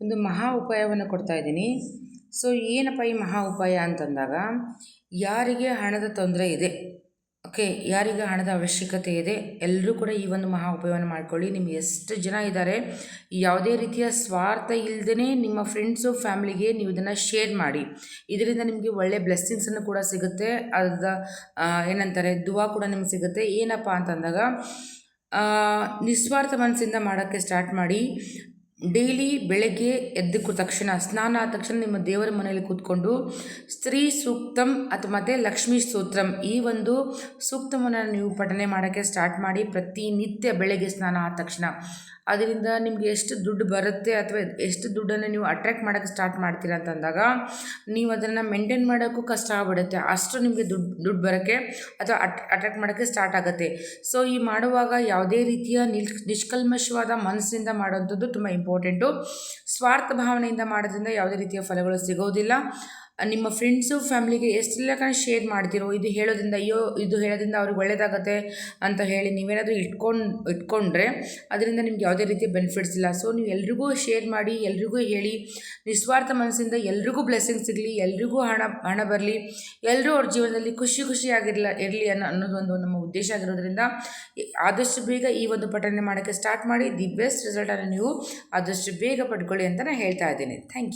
ಒಂದು ಮಹಾ ಉಪಾಯವನ್ನು ಕೊಡ್ತಾ ಇದ್ದೀನಿ. ಸೊ ಏನಪ್ಪ ಈ ಮಹಾ ಉಪಾಯ ಅಂತಂದಾಗ, ಯಾರಿಗೆ ಹಣದ ತೊಂದರೆ ಇದೆ ಓಕೆ ಯಾರಿಗೆ ಹಣದ ಅವಶ್ಯಕತೆ ಇದೆ ಎಲ್ಲರೂ ಕೂಡ ಈ ಒಂದು ಮಹಾ ಉಪಾಯವನ್ನು ಮಾಡ್ಕೊಳ್ಳಿ. ನಿಮ್ಗೆ ಎಷ್ಟು ಜನ ಇದ್ದಾರೆ, ಯಾವುದೇ ರೀತಿಯ ಸ್ವಾರ್ಥ ಇಲ್ಲದೇ ನಿಮ್ಮ ಫ್ರೆಂಡ್ಸು ಫ್ಯಾಮಿಲಿಗೆ ನೀವು ಇದನ್ನು ಶೇರ್ ಮಾಡಿ. ಇದರಿಂದ ನಿಮಗೆ ಒಳ್ಳೆ ಬ್ಲೆಸ್ಸಿಂಗ್ಸನ್ನು ಕೂಡ ಸಿಗುತ್ತೆ. ಅದ ಏನಂತಾರೆ, ದುವಾ ಕೂಡ ನಿಮ್ಗೆ ಸಿಗುತ್ತೆ. ಏನಪ್ಪ ಅಂತಂದಾಗ ನಿಸ್ವಾರ್ಥ ಮನಸ್ಸಿಂದ ಮಾಡೋಕ್ಕೆ ಸ್ಟಾರ್ಟ್ ಮಾಡಿ. ಡೈಲಿ ಬೆಳಗ್ಗೆ ಎದ್ದ ತಕ್ಷಣ, ಸ್ನಾನ ಆದ ತಕ್ಷಣ ನಿಮ್ಮ ದೇವರ ಮನೆಯಲ್ಲಿ ಕೂತ್ಕೊಂಡು ಸ್ತ್ರೀ ಸೂಕ್ತಂ ಅಥವಾ ಮತ್ತೆ ಲಕ್ಷ್ಮೀ ಸೂತ್ರಂ ಈ ಒಂದು ಸೂಕ್ತವನ್ನು ನೀವು ಪಠನೆ ಮಾಡೋಕ್ಕೆ ಸ್ಟಾರ್ಟ್ ಮಾಡಿ ಪ್ರತಿನಿತ್ಯ ಬೆಳಗ್ಗೆ ಸ್ನಾನ ಆದ ತಕ್ಷಣ. ಅದರಿಂದ ನಿಮಗೆ ಎಷ್ಟು ದುಡ್ಡು ಬರುತ್ತೆ ಅಥವಾ ಎಷ್ಟು ದುಡ್ಡನ್ನು ನೀವು ಅಟ್ರ್ಯಾಕ್ಟ್ ಮಾಡೋಕ್ಕೆ ಸ್ಟಾರ್ಟ್ ಮಾಡ್ತೀರಾ ಅಂತಂದಾಗ, ನೀವು ಅದನ್ನು ಮೇಂಟೈನ್ ಮಾಡೋಕ್ಕೂ ಕಷ್ಟ ಆಗ್ಬಿಡುತ್ತೆ. ಅಷ್ಟು ನಿಮಗೆ ದುಡ್ಡು ದುಡ್ಡು ಬರೋಕ್ಕೆ ಅಥವಾ ಅಟ್ ಅಟ್ರ್ಯಾಕ್ಟ್ ಮಾಡೋಕ್ಕೆ ಸ್ಟಾರ್ಟ್ ಆಗುತ್ತೆ. ಸೊ ಈ ಮಾಡುವಾಗ ಯಾವುದೇ ರೀತಿಯ ನಿಲ್, ನಿಷ್ಕಲ್ಮಶವಾದ ಮನಸ್ಸಿಂದ ಮಾಡೋಂಥದ್ದು ತುಂಬ ಇಂಪಾರ್ಟೆಂಟು ಸ್ವಾರ್ಥ ಭಾವನೆಯಿಂದ ಮಾಡೋದ್ರಿಂದ ಯಾವುದೇ ರೀತಿಯ ಫಲಗಳು ಸಿಗೋದಿಲ್ಲ. ನಿಮ್ಮ ಫ್ರೆಂಡ್ಸು ಫ್ಯಾಮಿಲಿಗೆ ಎಷ್ಟೆಲ್ಲ ಕಡೆ ಶೇರ್ ಮಾಡ್ತಿರೋ, ಇದು ಹೇಳೋದ್ರಿಂದ ಅಯ್ಯೋ, ಇದು ಹೇಳೋದ್ರಿಂದ ಅವ್ರಿಗೆ ಒಳ್ಳೆಯದಾಗತ್ತೆ ಅಂತ ಹೇಳಿ ನೀವೇನಾದರೂ ಇಟ್ಕೊಂಡು, ಇಟ್ಕೊಂಡ್ರೆ ಅದರಿಂದ ನಿಮ್ಗೆ ಯಾವುದೇ ರೀತಿ ಬೆನಿಫಿಟ್ಸ್ ಇಲ್ಲ. ಸೊ ನೀವು ಎಲ್ರಿಗೂ ಶೇರ್ ಮಾಡಿ, ಎಲ್ರಿಗೂ ಹೇಳಿ, ನಿಸ್ವಾರ್ಥ ಮನಸ್ಸಿಂದ ಎಲ್ರಿಗೂ ಬ್ಲೆಸ್ಸಿಂಗ್ ಸಿಗಲಿ, ಎಲ್ರಿಗೂ ಹಣ ಹಣ ಬರಲಿ ಎಲ್ಲರೂ ಅವ್ರ ಜೀವನದಲ್ಲಿ ಖುಷಿ ಖುಷಿಯಾಗಿರಲ ಇರಲಿ ಅನ್ನೋ, ಅನ್ನೋದು ಒಂದು ನಮ್ಮ ಉದ್ದೇಶ ಆಗಿರೋದ್ರಿಂದ ಆದಷ್ಟು ಬೇಗ ಈ ಒಂದು ಪಠನೆ ಮಾಡೋಕ್ಕೆ ಸ್ಟಾರ್ಟ್ ಮಾಡಿ ದಿ ಬೆಸ್ಟ್ ರಿಸಲ್ಟನ್ನು ನೀವು ಆದಷ್ಟು ಬೇಗ ಪಡ್ಕೊಳ್ಳಿ ಅಂತ ನಾನು ಹೇಳ್ತಾ ಇದ್ದೀನಿ. Thank you